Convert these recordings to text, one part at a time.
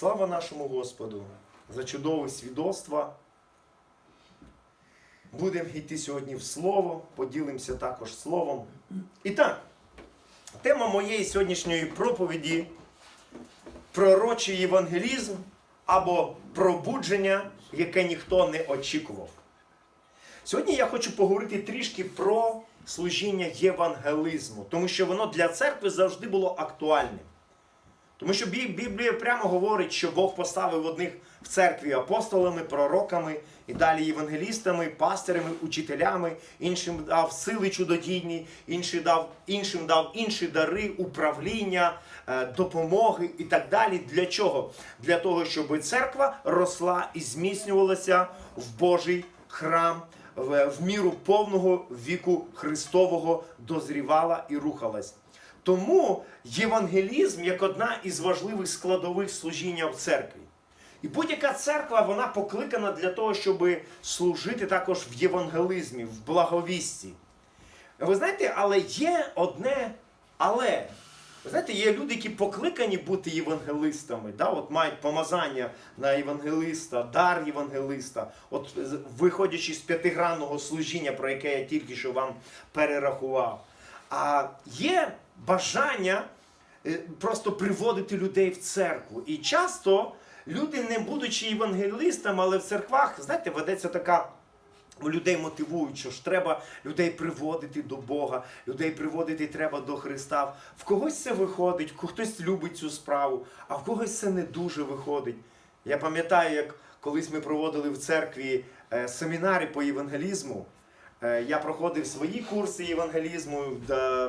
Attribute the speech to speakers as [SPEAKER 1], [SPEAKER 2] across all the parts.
[SPEAKER 1] Слава нашому Господу за чудове свідоцтво. Будемо йти сьогодні в Слово, поділимося також Словом. І так, тема моєї сьогоднішньої проповіді пророчий євангелізм або пробудження, яке ніхто не очікував. Сьогодні я хочу поговорити трішки про служіння євангелизму, тому що воно для церкви завжди було актуальним. Тому що Біблія прямо говорить, що Бог поставив одних в церкві апостолами, пророками і далі євангелістами, пастирами, учителями, іншим дав сили чудодійні, іншим дав, іншим дав інші дари, управління, е, допомоги і так далі. Для чого? Для того, щоб церква росла і зміцнювалася в Божий храм. В, міру повного віку Христового дозрівала і рухалась. Тому євангелізм як одна із важливих складових служіння в церкві. І будь-яка церква вона покликана для того, щоб служити також в євангелизмі, в благовісті. Ви знаєте, але є одне але. Ви знаєте, є люди, які покликані бути євангелистами, да? от мають помазання на євангелиста, дар євангелиста, от виходячи з п'ятигранного служіння, про яке я тільки що вам перерахував. А є бажання е, просто приводити людей в церкву. І часто люди, не будучи євангелистами, але в церквах, знаєте, ведеться така. Людей мотивують, що ж треба людей приводити до Бога, людей приводити треба до Христа. В когось це виходить, хтось любить цю справу, а в когось це не дуже виходить. Я пам'ятаю, як колись ми проводили в церкві е, семінари по євангелізму. Е, Я проходив свої курси євангелізму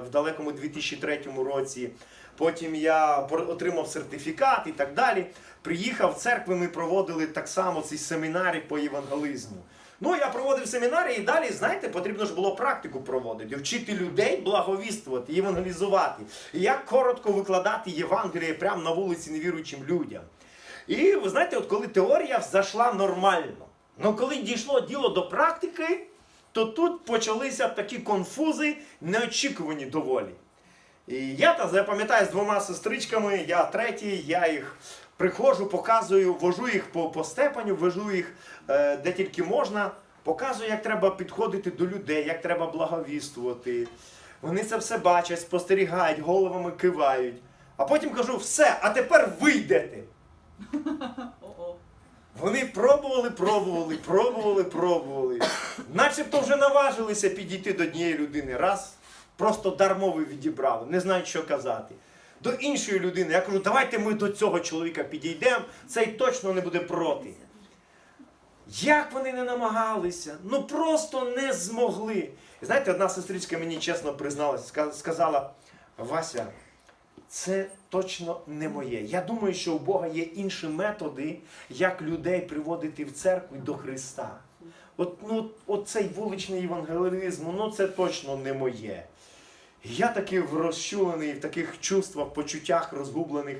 [SPEAKER 1] в далекому 2003 році. Потім я отримав сертифікат і так далі. Приїхав в церкву, ми проводили так само ці семінари по євангелізму. Ну, я проводив семінари і далі, знаєте, потрібно ж було практику проводити, вчити людей благовіствувати, євангелізувати. Як коротко викладати Євангеліє прямо на вулиці невіруючим людям. І ви знаєте, от коли теорія зайшла нормально, ну коли дійшло діло до практики, то тут почалися такі конфузи, неочікувані доволі. І я та я пам'ятаю з двома сестричками, я третій, я їх приходжу, показую, вожу їх по, по степеню, вожу їх е, де тільки можна, показую, як треба підходити до людей, як треба благовіствувати. Вони це все бачать, спостерігають, головами кивають. А потім кажу, все, а тепер ви йдете. Вони пробували, пробували, пробували, пробували. Начебто вже наважилися підійти до однієї людини. Раз, просто дар мови відібрали, не знають, що казати. До іншої людини я кажу, давайте ми до цього чоловіка підійдемо, цей точно не буде проти. Як вони не намагалися, ну просто не змогли. І знаєте, одна сестричка мені чесно призналась, ска- сказала: Вася, це точно не моє. Я думаю, що у Бога є інші методи, як людей приводити в церкву до Христа. От, ну, от цей вуличний євангелізм, ну це точно не моє. Я такий розчулений в таких чувствах, почуттях розгублених.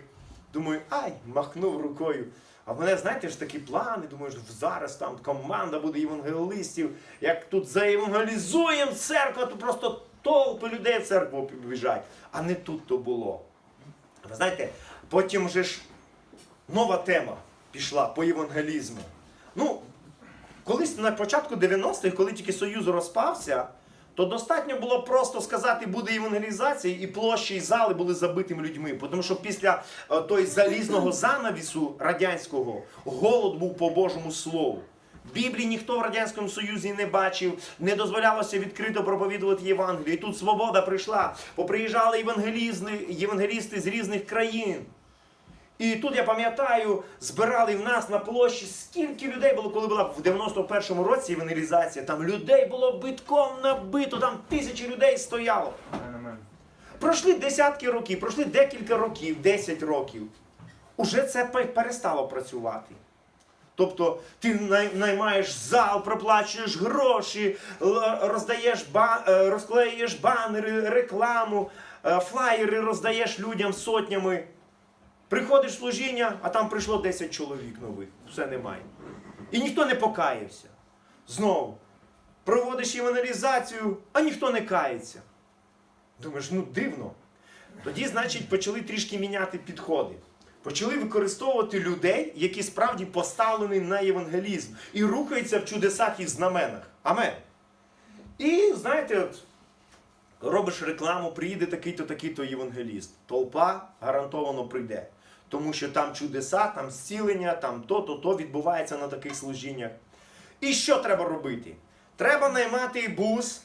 [SPEAKER 1] Думаю, ай, махнув рукою. А мене, знаєте ж, такі плани, думаю, що зараз там команда буде євангелистів. Як тут заєвангелізуємо церкву, то просто толпи людей в церкву біжать. А не тут то було. Ви знаєте, потім вже ж нова тема пішла по євангелізму. Ну, колись на початку 90-х, коли тільки Союз розпався, то достатньо було просто сказати, буде євангелізація, і площі і зали були забитими людьми. Тому що після е, той залізного занавісу радянського голод був по Божому Слову. Біблії ніхто в Радянському Союзі не бачив, не дозволялося відкрито проповідувати Євангелію. І тут свобода прийшла. Поприїжджали євангелісти з різних країн. І тут я пам'ятаю, збирали в нас на площі, скільки людей було, коли була в 91-му році евангелізація. Там людей було битком набито, там тисячі людей стояло. Пройшли десятки років, пройшли декілька років, 10 років. Уже це перестало працювати. Тобто ти наймаєш зал, проплачуєш гроші, роздаєш ба- е, розклеюєш банери, рекламу, е, флаєри роздаєш людям сотнями. Приходиш в служіння, а там прийшло 10 чоловік нових. Все немає. І ніхто не покаявся. Знову. Проводиш євангелізацію, а ніхто не кається. Думаєш, ну дивно. Тоді, значить, почали трішки міняти підходи. почали використовувати людей, які справді поставлені на євангелізм і рухаються в чудесах і в знаменах. Амен. І знаєте, от робиш рекламу, приїде такий-то, такий-то євангеліст. Толпа гарантовано прийде. Тому що там чудеса, там зцілення, там то-то, то відбувається на таких служіннях. І що треба робити? Треба наймати бус,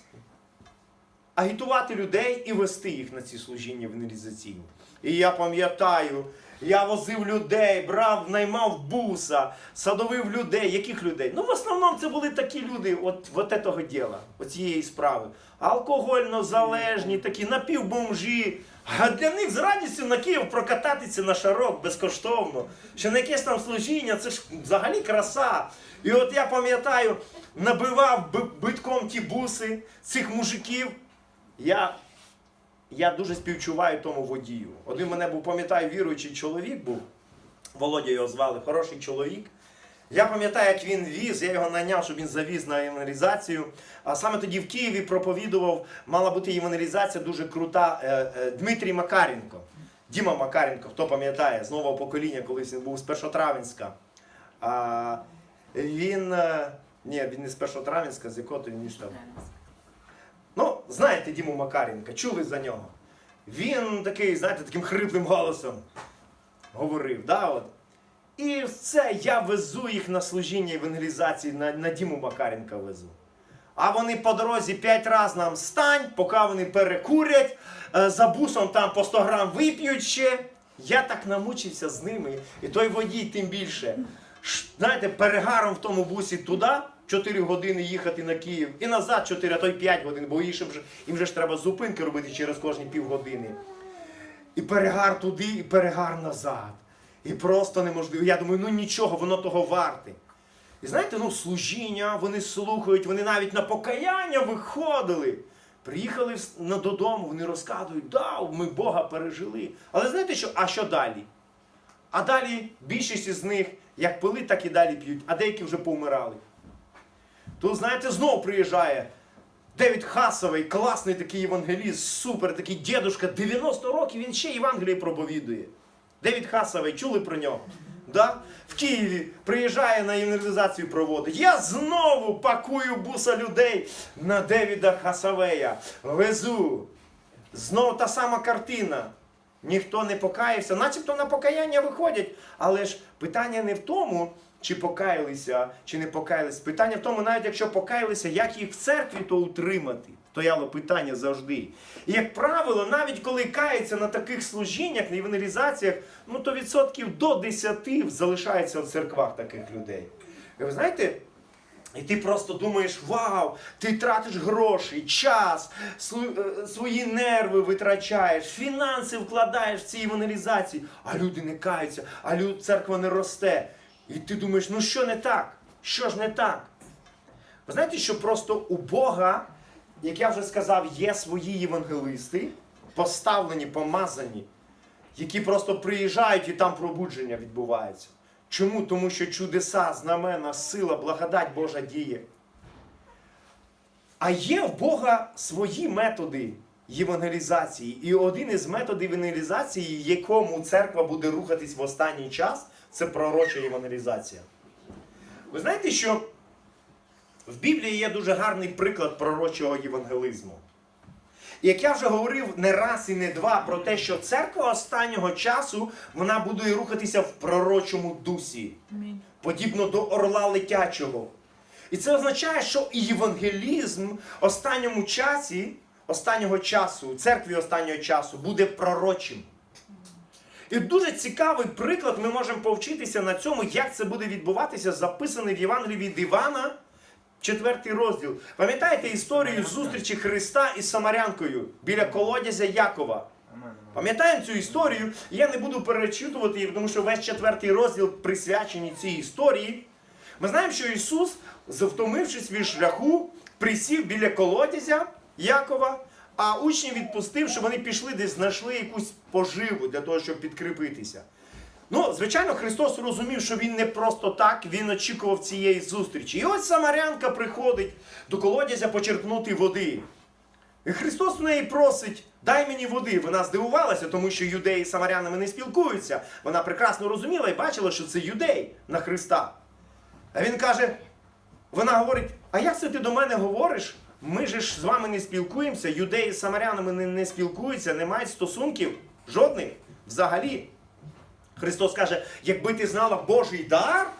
[SPEAKER 1] агітувати людей і вести їх на ці служіння венерізаційні. І я пам'ятаю, я возив людей, брав, наймав буса, садовив людей. Яких людей? Ну, в основному це були такі люди, от, от этого діла, оцієї справи. Алкогольно залежні, такі напівбомжі. А для них з радістю на Київ прокататися на шарок безкоштовно. Ще на якесь там служіння, це ж взагалі краса. І от я пам'ятаю, набивав битком ті буси цих мужиків. Я я дуже співчуваю тому водію. Один мене був, пам'ятаю, віруючий чоловік був. Володя його звали, хороший чоловік. Я пам'ятаю, як він віз, я його найняв, щоб він завіз на євангелізацію. А саме тоді в Києві проповідував, мала бути євангелізація дуже крута е, е, Дмитрій Макаренко. Діма Макаренко, хто пам'ятає, з нового покоління, колись він був з Першотравенська. А, він. е, Ні, він не з Першотравенська, з якого то він ніж там. Ну, знаєте Діму Макаренка, чули за нього. Він такий, знаєте, таким хриплим голосом говорив. Да, от. І все, я везу їх на служіння евангелізації, на, на Діму Макаренка везу. А вони по дорозі п'ять разів нам стань, поки вони перекурять, е, за бусом там по 100 грам вип'ють ще. Я так намучився з ними, і той водій тим більше. Знаєте, перегаром в тому бусі туди 4 години їхати на Київ і назад 4, а то й 5 годин, бо їм же, їм же ж треба зупинки робити через кожні півгодини. І перегар туди, і перегар назад. І просто неможливо. Я думаю, ну нічого, воно того варте. І знаєте, ну служіння, вони слухають, вони навіть на покаяння виходили. Приїхали додому, вони розказують, да, ми Бога пережили. Але знаєте що? А що далі? А далі більшість із них як пили, так і далі п'ють, а деякі вже повмирали. Тут, знаєте, знову приїжджає Девід Хасовий, класний такий євангеліст, супер, такий дідушка, 90 років, він ще Євангеліє проповідує. Девід Хасовий, чули про нього? Да? В Києві приїжджає на євангелізацію проводить. Я знову пакую буса людей на Девіда Хасавея. Везу. Знову та сама картина. Ніхто не покаявся, начебто на покаяння виходять. Але ж питання не в тому, чи покаялися, чи не покаялися. Питання в тому, навіть якщо покаялися, як їх в церкві то утримати. Стояло питання завжди. І як правило, навіть коли каються на таких служіннях, на евангелізаціях, ну то відсотків до 10 залишається в церквах таких людей. І ви знаєте, і ти просто думаєш, вау, ти тратиш гроші, час, е, свої нерви витрачаєш, фінанси вкладаєш в ці евангелізації, а люди не каються, а люд, церква не росте. І ти думаєш, ну що не так? Що ж не так? Ви знаєте, що просто у Бога, як я вже сказав, є свої євангелисти, поставлені, помазані, які просто приїжджають і там пробудження відбувається. Чому? Тому що чудеса, знамена, сила, благодать Божа діє. А є в Бога свої методи євангелізації. І один із методів евангелізації, якому церква буде рухатись в останній час, це пророча євангелізація. Ви знаєте, що в Біблії є дуже гарний приклад пророчого євангелизму. І як я вже говорив не раз і не два про те, що церква останнього часу вона буде рухатися в пророчому дусі, подібно до орла летячого. І це означає, що і євангелізм останньому часі, останнього часу, церкві останнього часу буде пророчим. І дуже цікавий приклад ми можемо повчитися на цьому, як це буде відбуватися, записаний в Євангелії від Івана, четвертий розділ. Пам'ятаєте історію зустрічі Христа із Самарянкою біля колодязя Якова? Пам'ятаємо цю історію? Я не буду перечитувати її, тому що весь четвертий розділ присвячений цій історії. Ми знаємо, що Ісус, завтомившись від шляху, присів біля колодязя Якова, а учні відпустив, що вони пішли десь знайшли якусь поживу для того, щоб підкріпитися. Ну, звичайно, Христос розумів, що він не просто так, він очікував цієї зустрічі. І ось Самарянка приходить до колодязя почерпнути води. І Христос в неї просить, дай мені води. Вона здивувалася, тому що юдеї з самарянами не спілкуються. Вона прекрасно розуміла і бачила, що це юдей на Христа. А він каже, вона говорить: а як це ти до мене говориш? Ми же ж з вами не спілкуємося, юдеї з самарянами не, не спілкуються, не мають стосунків жодних взагалі. Христос каже, якби ти знала Божий дар,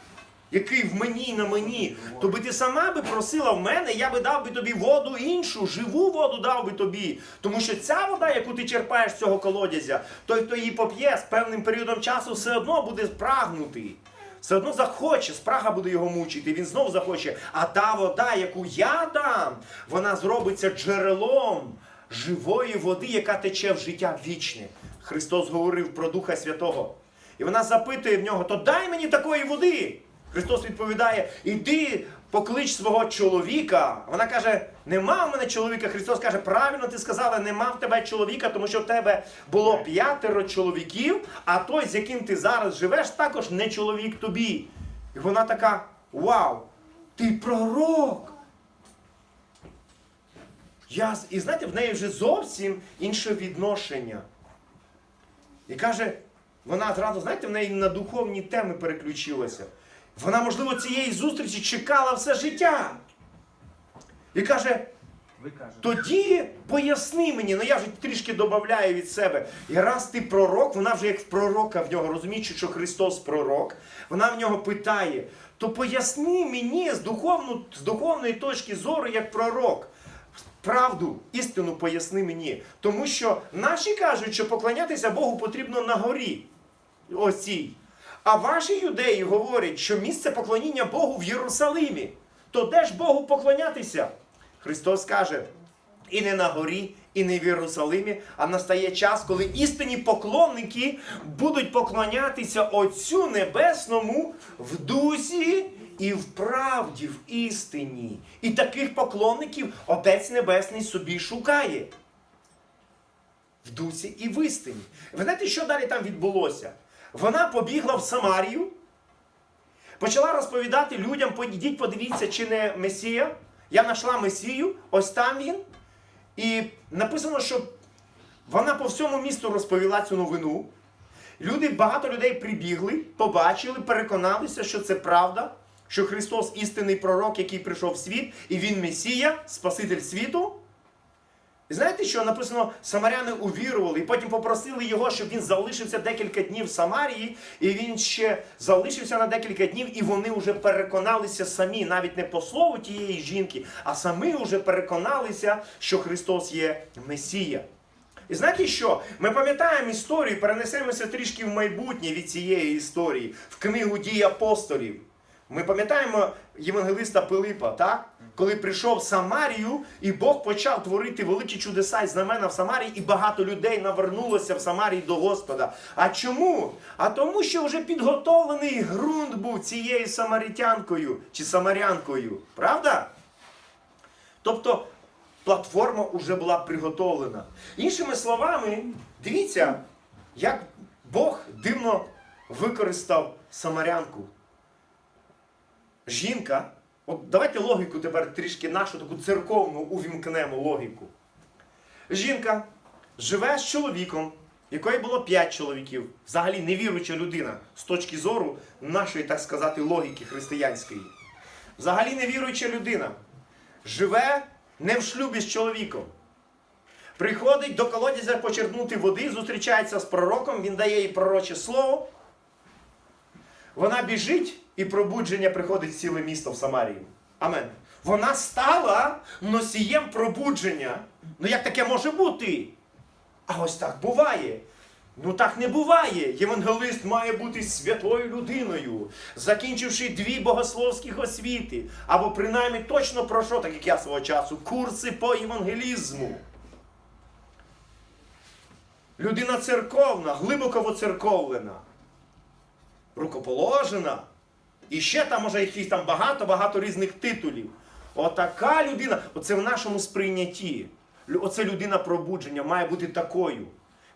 [SPEAKER 1] який в мені і на мені, то би ти сама би просила в мене, я би дав би тобі воду іншу, живу воду дав би тобі. Тому що ця вода, яку ти черпаєш з цього колодязя, той, хто її поп'є з певним періодом часу, все одно буде прагнутий. Все одно захоче, спрага буде його мучити, він знов захоче. А та вода, яку я дам, вона зробиться джерелом живої води, яка тече в життя вічне. Христос говорив про Духа Святого. І вона запитує в нього: то дай мені такої води. Христос відповідає: Іди поклич свого чоловіка. Вона каже: Нема в мене чоловіка. Христос каже, правильно ти сказала, нема в тебе чоловіка, тому що в тебе було п'ятеро чоловіків, а той, з яким ти зараз живеш, також не чоловік тобі. І вона така: Вау! Ти пророк! Я... І знаєте, в неї вже зовсім інше відношення. І каже, вона зразу, знаєте, в неї на духовні теми переключилася. Вона, можливо, цієї зустрічі чекала все життя. І каже: тоді поясни мені, ну я вже трішки додаю від себе. І раз ти пророк, вона вже як пророка в нього, розуміючи, що Христос пророк, вона в нього питає: то поясни мені з, духовну, з духовної точки зору, як пророк. Правду, істину поясни мені. Тому що наші кажуть, що поклонятися Богу потрібно на горі. Ось цій. А ваші юдеї говорять, що місце поклоніння Богу в Єрусалимі. То де ж Богу поклонятися? Христос каже, і не на горі, і не в Єрусалимі, а настає час, коли істинні поклонники будуть поклонятися Отцю Небесному в дусі і в правді, в істині. І таких поклонників Отець Небесний собі шукає. В дусі і в істині. Ви знаєте, що далі там відбулося? Вона побігла в Самарію, почала розповідати людям, ідіть, подивіться, чи не Месія. Я знайшла Месію, ось там він. І написано, що вона по всьому місту розповіла цю новину. Люди, багато людей прибігли, побачили, переконалися, що це правда, що Христос істинний пророк, який прийшов в світ, і Він Месія, Спаситель світу. І знаєте, що написано, самаряни увірували, і потім попросили його, щоб він залишився декілька днів в Самарії, і він ще залишився на декілька днів, і вони вже переконалися самі, навіть не по слову тієї жінки, а самі вже переконалися, що Христос є Месія. І знаєте що? Ми пам'ятаємо історію, перенесемося трішки в майбутнє від цієї історії, в книгу дій апостолів. Ми пам'ятаємо євангелиста Пилипа, так? Коли прийшов в Самарію, і Бог почав творити великі чудеса і знамена в Самарії, і багато людей навернулося в Самарії до Господа. А чому? А тому, що вже підготовлений ґрунт був цією самаритянкою чи самарянкою. Правда? Тобто платформа вже була приготовлена. Іншими словами, дивіться, як Бог дивно використав самарянку. Жінка, от давайте логіку тепер трішки нашу, таку церковну увімкнемо логіку. Жінка живе з чоловіком, якої було 5 чоловіків, взагалі невіруюча людина з точки зору нашої, так сказати, логіки християнської. Взагалі невіруюча людина. Живе не в шлюбі з чоловіком. Приходить до колодязя почерпнути води, зустрічається з пророком, він дає їй пророче слово. Вона біжить, і пробудження приходить ціле місто в Самарію. Амен. Вона стала носієм пробудження. Ну як таке може бути? А ось так буває. Ну так не буває. Євангелист має бути святою людиною, закінчивши дві богословських освіти, або принаймні точно пройшов, так як я свого часу, курси по євангелізму. Людина церковна, глибоко воцерковлена, рукоположена. І ще там може якісь там багато-багато різних титулів. Отака людина, оце в нашому сприйнятті. Оце людина пробудження має бути такою.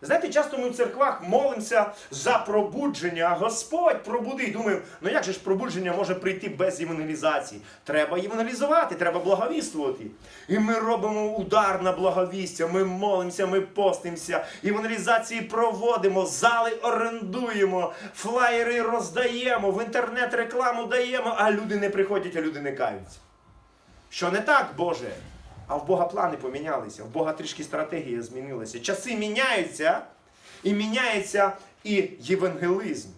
[SPEAKER 1] Знаєте, часто ми в церквах молимося за пробудження, а Господь пробуди. І думаємо, ну як же ж пробудження може прийти без євангелізації? Треба євангелізувати, треба благовіствувати. І ми робимо удар на благовістя, ми молимося, ми постимося, євангелізації проводимо, зали орендуємо, флаєри роздаємо, в інтернет рекламу даємо, а люди не приходять, а люди не каються. Що не так, Боже? А в Бога плани помінялися, в Бога трішки стратегія змінилася. Часи міняються, і міняється і євангелизм.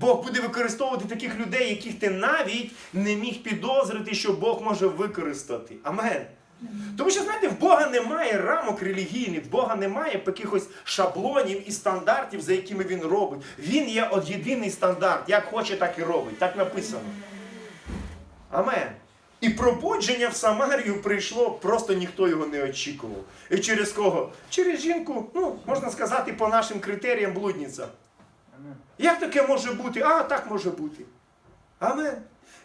[SPEAKER 1] Бог буде використовувати таких людей, яких ти навіть не міг підозрити, що Бог може використати. Амен. Тому що, знаєте, в Бога немає рамок релігійних, в Бога немає якихось шаблонів і стандартів, за якими він робить. Він є от єдиний стандарт. Як хоче, так і робить. Так написано. Амен. І пробудження в Самарію прийшло, просто ніхто його не очікував. І через кого? Через жінку, ну, можна сказати, по нашим критеріям блудниця. Як таке може бути? А, так може бути. Амен.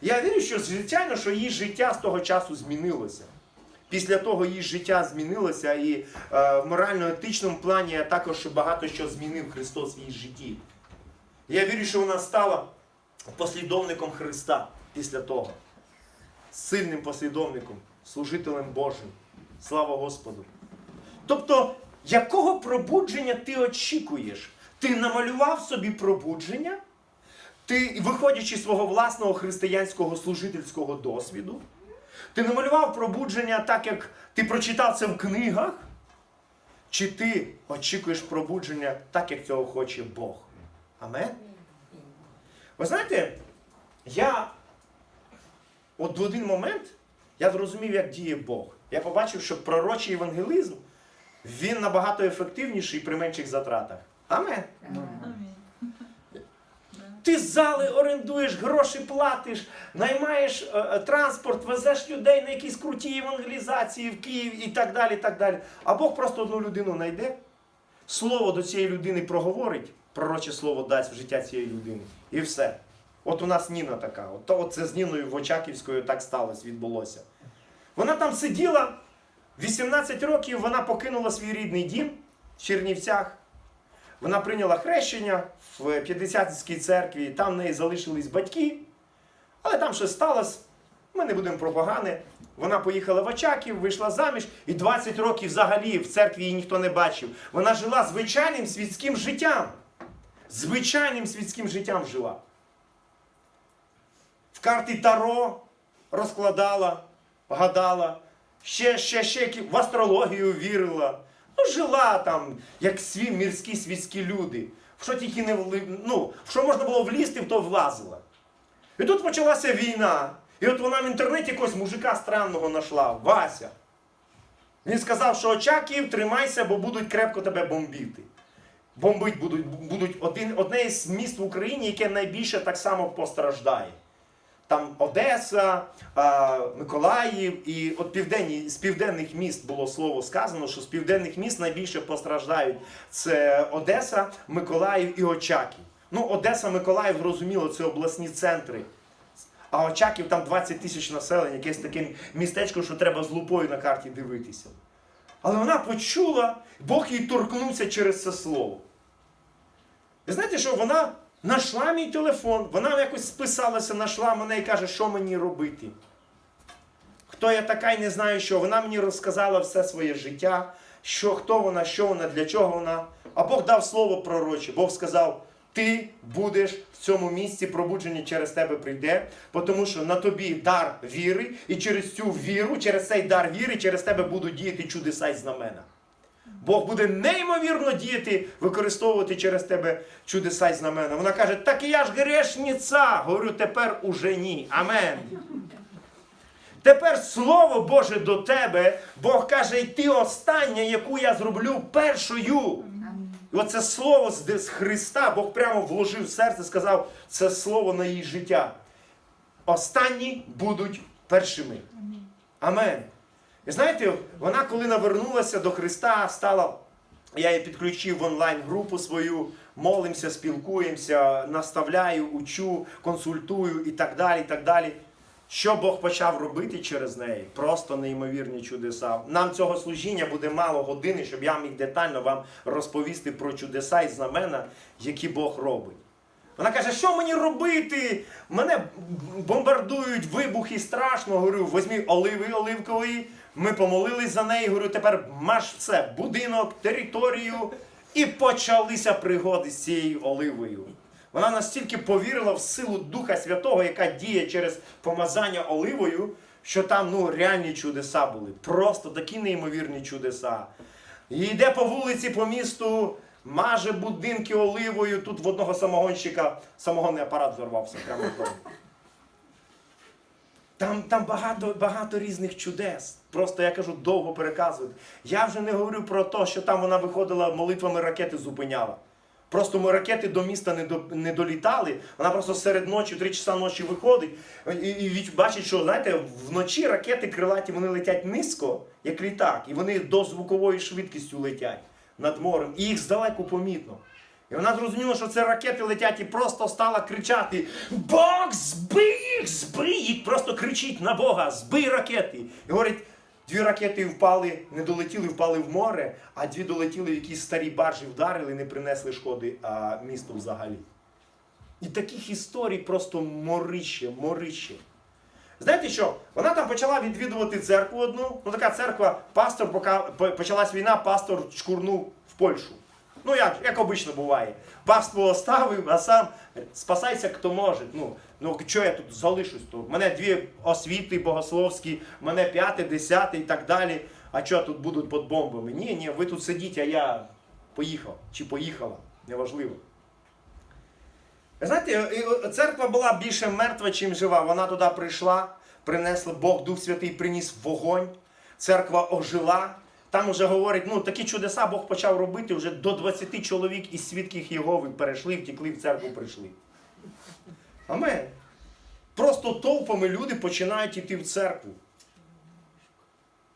[SPEAKER 1] Я вірю, що звичайно, що її життя з того часу змінилося. Після того її життя змінилося, і е, в морально-етичному плані також багато що змінив Христос в її житті. Я вірю, що вона стала послідовником Христа після того. Сильним послідовником, служителем Божим. Слава Господу. Тобто, якого пробудження ти очікуєш? Ти намалював собі пробудження, ти, виходячи з свого власного християнського служительського досвіду, ти намалював пробудження так, як ти прочитав це в книгах, чи ти очікуєш пробудження так, як цього хоче Бог? Амен? Ви знаєте, я от в один момент я зрозумів, як діє Бог. Я побачив, що пророчий евангелізм він набагато ефективніший при менших затратах. Амен. Ти зали орендуєш, гроші платиш, наймаєш е, е, транспорт, везеш людей на якісь круті евангелізації в Київ і так далі. і так далі. А Бог просто одну людину знайде, слово до цієї людини проговорить, пророче слово дасть в життя цієї людини. І все. От у нас Ніна така. От, от це з Ніною в Очаківською так сталося, відбулося. Вона там сиділа, 18 років вона покинула свій рідний дім в Чернівцях. Вона прийняла хрещення в П'ятдесятській церкві, там в неї залишились батьки. Але там щось сталося. Ми не будемо про. Вона поїхала в Очаків, вийшла заміж, і 20 років взагалі в церкві її ніхто не бачив. Вона жила звичайним світським життям. Звичайним світським життям жила. В карти Таро розкладала, гадала, ще, ще, ще в астрологію вірила. Ну, жила там, як сві мірські світські люди. В що тільки не ну, в що можна було влізти, в то влазила. І тут почалася війна. І от вона в інтернеті якогось мужика странного знайшла, Вася. Він сказав, що Очаків, тримайся, бо будуть крепко тебе бомбити. Бомбить будуть, будуть один, одне із міст в Україні, яке найбільше так само постраждає. Там Одеса, Миколаїв і от південні, з південних міст було слово сказано, що з південних міст найбільше постраждають це Одеса, Миколаїв і Очаків. Ну, Одеса, Миколаїв, зрозуміло, це обласні центри. А Очаків там 20 тисяч населення, якесь таке містечко, що треба з лупою на карті дивитися. Але вона почула, Бог їй торкнувся через це слово. Ви знаєте, що вона знайшла мій телефон, вона якось списалася, знайшла мене і каже, що мені робити. Хто я така і не знаю, що. Вона мені розказала все своє життя, що, хто вона, що вона, для чого вона. А Бог дав слово пророче. Бог сказав: ти будеш в цьому місці, пробудження через тебе прийде, тому що на тобі дар віри, і через цю віру, через цей дар віри, через тебе будуть діяти чудеса і знамена. Бог буде неймовірно діяти, використовувати через тебе чудеса й знамена. Вона каже, так і я ж грешниця. Говорю, тепер уже ні. Амен. Тепер слово Боже до тебе, Бог каже, і ти остання, яку я зроблю першою. І оце слово з Христа Бог прямо вложив в серце, сказав, це слово на її життя. Останні будуть першими. Амен. І знаєте, вона, коли навернулася до Христа, стала. Я її підключив в онлайн-групу свою, молимося, спілкуємося, наставляю, учу, консультую і так далі. і так далі. Що Бог почав робити через неї? Просто неймовірні чудеса. Нам цього служіння буде мало години, щоб я міг детально вам розповісти про чудеса і знамена, які Бог робить. Вона каже, що мені робити? Мене бомбардують вибухи страшно. Говорю, візьмі оливи оливкової. Ми помолились за неї. Говорю, тепер маш все, будинок, територію. І почалися пригоди з цією оливою. Вона настільки повірила в силу Духа Святого, яка діє через помазання оливою, що там ну, реальні чудеса були. Просто такі неймовірні чудеса. І йде по вулиці, по місту, маже будинки оливою. Тут в одного самогонщика самогонний апарат зорвався прямо в домі. Там, там багато, багато різних чудес. Просто я кажу, довго переказувати. Я вже не говорю про те, що там вона виходила молитвами ракети зупиняла. Просто ми ракети до міста не, до, не долітали. Вона просто серед ночі, 3 часа ночі виходить і, і бачить, що знаєте, вночі ракети крилаті вони летять низько, як літак, і вони до звукової швидкістю летять над морем, і їх здалеку помітно. І вона зрозуміла, що це ракети летять і просто стала кричати: Бог, збий їх, збий їх! Просто кричить на Бога, збий ракети. І говорить, дві ракети впали, не долетіли, впали в море, а дві долетіли в якісь старі баржі, вдарили, не принесли шкоди а, місту взагалі. І таких історій просто морище, морище. Знаєте що? Вона там почала відвідувати церкву одну. Ну така церква, пастор, поки почалась війна, пастор чкурнув в Польщу. Ну як, як обично буває. Паство оставив, а сам спасайся, хто може. Ну, ну що я тут залишусь? В мене дві освіти богословські, мене п'яте, десяте і так далі. А що тут будуть під бомбами? Ні, ні, ви тут сидіть, а я поїхав чи поїхала. Неважливо. Знаєте, церква була більше мертва, чим жива. Вона туди прийшла, принесла Бог, Дух Святий приніс вогонь, церква ожила. Там вже говорять, ну такі чудеса Бог почав робити, вже до 20 чоловік із свідків Єгови перейшли, втекли в церкву, прийшли. Амен. Просто толпами люди починають йти в церкву.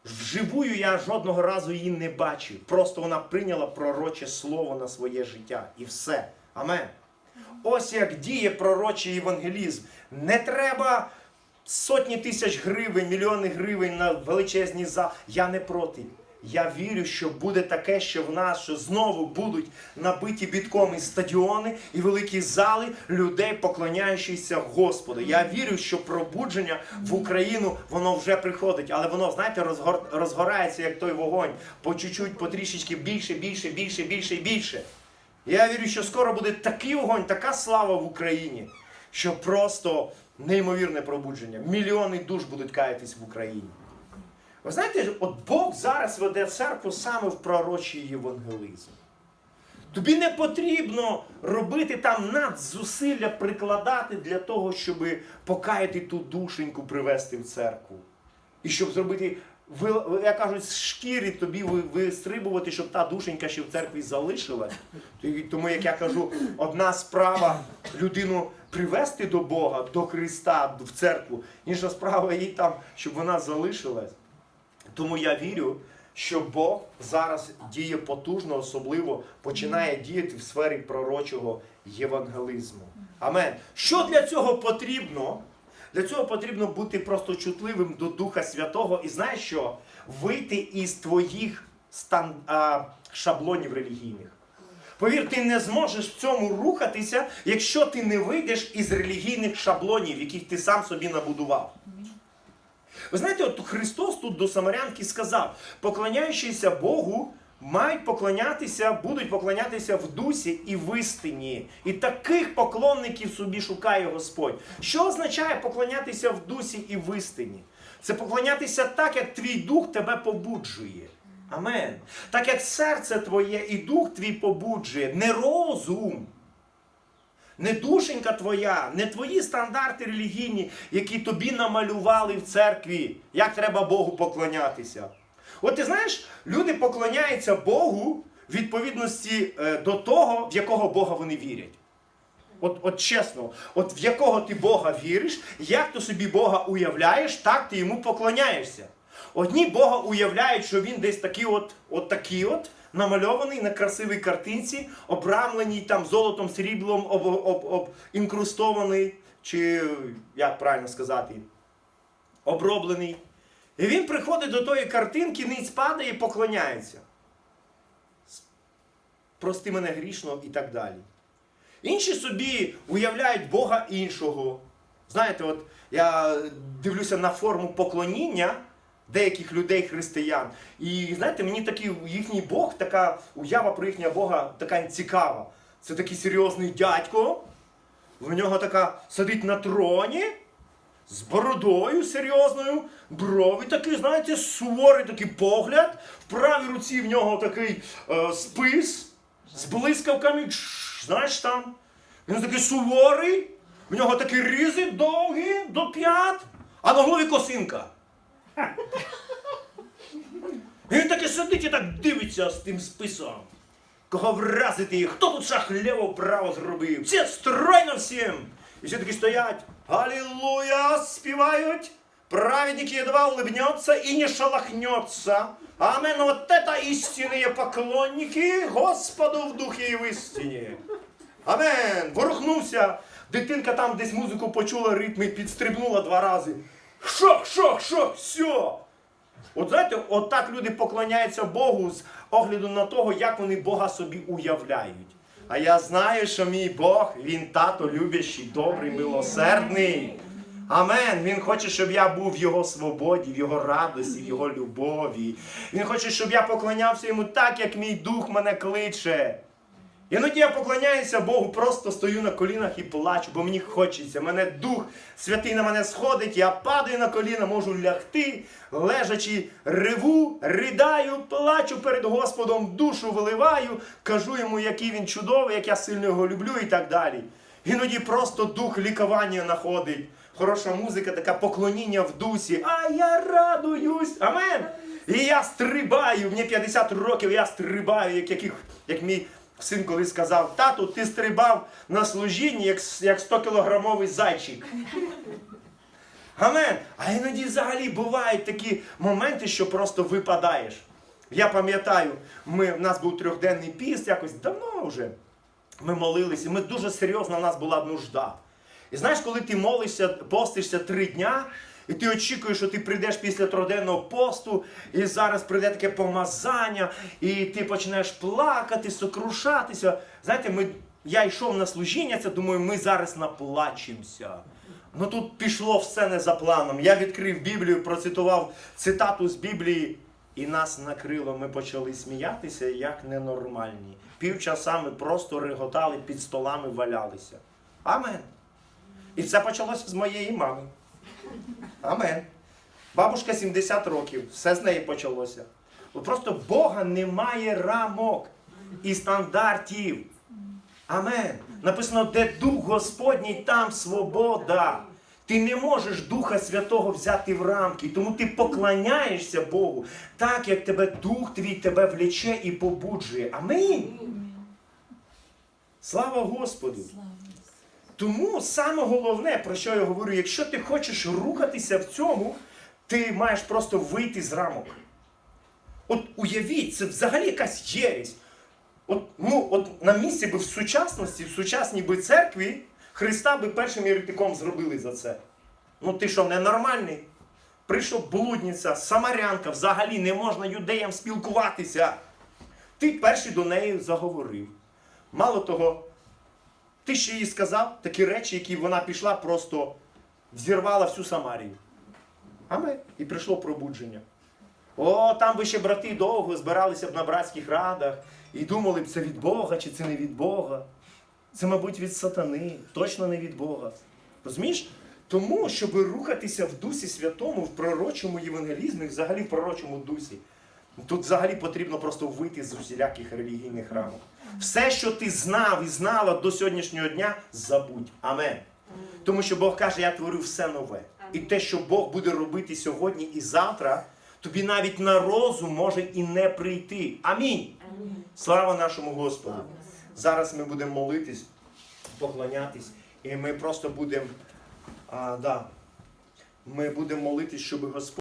[SPEAKER 1] Вживую я жодного разу її не бачив. Просто вона прийняла пророче слово на своє життя. І все. Амен. Ось як діє пророчий євангелізм. Не треба сотні тисяч гривень, мільйони гривень на величезні зал. Я не проти. Я вірю, що буде таке, що в нас, що знову будуть набиті бітком і стадіони і великі зали людей, поклоняючися Господу. Я вірю, що пробудження в Україну воно вже приходить, але воно, знаєте, розгор... розгорається як той вогонь, по чуть-чуть, потрішечки більше, більше, більше, більше і більше. Я вірю, що скоро буде такий огонь, така слава в Україні, що просто неймовірне пробудження. Мільйони душ будуть каятись в Україні. Ви знаєте, от Бог зараз веде церкву саме в пророчий євангелізм. Тобі не потрібно робити там надзусилля прикладати для того, щоб покаяти ту душеньку привести в церкву. І щоб зробити, як кажуть, з шкіри тобі вистрибувати, щоб та душенька ще в церкві залишилась. Тому, як я кажу, одна справа людину привести до Бога, до Христа, в церкву, інша справа їй там, щоб вона залишилась. Тому я вірю, що Бог зараз діє потужно, особливо починає діяти в сфері пророчого євангелізму. Амен. Що для цього потрібно? Для цього потрібно бути просто чутливим до Духа Святого і знаєш що? Вийти із твоїх стан... а, шаблонів релігійних. Повір, ти не зможеш в цьому рухатися, якщо ти не вийдеш із релігійних шаблонів, яких ти сам собі набудував. Ви знаєте, от Христос тут до Самарянки сказав: поклоняючися Богу, мають поклонятися, будуть поклонятися в дусі і в істині. І таких поклонників собі шукає Господь. Що означає поклонятися в дусі і в істині? Це поклонятися так, як твій дух тебе побуджує. Амен. Так як серце твоє і дух твій побуджує, не розум. Не душенька твоя, не твої стандарти релігійні, які тобі намалювали в церкві, як треба Богу поклонятися. От ти знаєш, люди поклоняються Богу в відповідності е, до того, в якого Бога вони вірять. От, от чесно, от в якого ти Бога віриш, як ти собі Бога уявляєш, так ти йому поклоняєшся. Одні Бога уявляють, що він десь такий от, от такий от, намальований на красивій картинці, обрамлений там золотом, сріблом, об, об, об, інкрустований, чи як правильно сказати, оброблений. І він приходить до тої картинки, ниць падає і поклоняється. Прости мене грішно і так далі. Інші собі уявляють Бога іншого. Знаєте, от я дивлюся на форму поклоніння деяких людей християн. І знаєте, мені такий їхній Бог, така уява про їхнього Бога така цікава. Це такий серйозний дядько. В нього така сидить на троні з бородою серйозною, брови такі, знаєте, суворий такий погляд. В правій руці в нього такий е, спис з блискавками. Знаєш там. Він такий суворий, в нього такі різи довгі до п'ят, а на голові косинка. І він таки сидить і так дивиться з тим списом. Кого вразити, хто тут шахлево право зробив? Всі стройно всім! І всі такі стоять. Аллилуйя! Співають. Праведник едва улыбнется и не шелохнется. Амен. Вот это истинные поклонники Господу в духе и в истине. Амен. Ворухнувся. Дитинка там десь музику почула ритм і підстрибнула два рази. Шок, шок, шок, все. От знаєте, от так люди поклоняються Богу з огляду на того, як вони Бога собі уявляють. А я знаю, що мій Бог, він тато любящий, добрий, милосердний. Амен. Він хоче, щоб я був в Його свободі, в Його радості, в Його любові. Він хоче, щоб я поклонявся йому так, як мій дух мене кличе. Іноді я поклоняюся Богу, просто стою на колінах і плачу, бо мені хочеться. Мене Дух Святий на мене сходить, я падаю на коліна, можу лягти, лежачи, реву, ридаю, плачу перед Господом, душу виливаю, кажу йому, який він чудовий, як я сильно його люблю і так далі. Іноді просто дух лікування знаходить. Хороша музика, така поклоніння в дусі. А я радуюсь. Амен. І я стрибаю, мені 50 років, я стрибаю, як, яких, як мій син колись сказав, тату, ти стрибав на служінні, як, як 100-кілограмовий зайчик. Амен. А іноді взагалі бувають такі моменти, що просто випадаєш. Я пам'ятаю, ми, в нас був трьохденний піст, якось давно вже. Ми молилися, ми дуже серйозно, у нас була нужда. І знаєш, коли ти молишся, постишся три дня, і ти очікуєш, що ти прийдеш після труденного посту, і зараз прийде таке помазання, і ти починаєш плакати, сокрушатися. Знаєте, ми, я йшов на служіння, це думаю, ми зараз наплачемося. Ну тут пішло все не за планом. Я відкрив Біблію, процитував цитату з Біблії, і нас накрило. Ми почали сміятися як ненормальні. Півчаса ми просто реготали, під столами валялися. Амен. І це почалося з моєї мами. Амен. Бабушка 70 років, все з неї почалося. Просто Бога немає рамок і стандартів. Амен. Написано, де Дух Господній, там свобода. Ти не можеш Духа Святого взяти в рамки, тому ти поклоняєшся Богу, так як тебе Дух твій тебе влече і побуджує. Амінь. Слава Господу! Тому саме головне, про що я говорю, якщо ти хочеш рухатися в цьому, ти маєш просто вийти з рамок. От уявіть, це взагалі якась єресь. От, ну, от на місці би в сучасності, в сучасній би церкві, Христа би першим єретиком зробили за це. Ну ти що, ненормальний? Прийшов блудниця, самарянка, взагалі не можна юдеям спілкуватися. Ти перший до неї заговорив. Мало того, ти ще їй сказав такі речі, які вона пішла, просто взірвала всю Самарію. Амен. І прийшло пробудження. О, там би ще брати довго збиралися б на братських радах і думали б, це від Бога чи це не від Бога. Це, мабуть, від сатани, точно не від Бога. Розумієш? Тому, щоб рухатися в Дусі Святому, в пророчому євангелізмі, взагалі в пророчому дусі, тут взагалі потрібно просто вийти з усіляких релігійних рамок. Все, що ти знав і знала до сьогоднішнього дня, забудь. Амен. Тому що Бог каже, я творю все нове. І те, що Бог буде робити сьогодні і завтра, тобі навіть на розум може і не прийти. Амінь. Слава нашому Господу. Зараз ми будемо молитись, поклонятись, і ми просто будемо. А, да, ми будемо молитись, щоб Господь.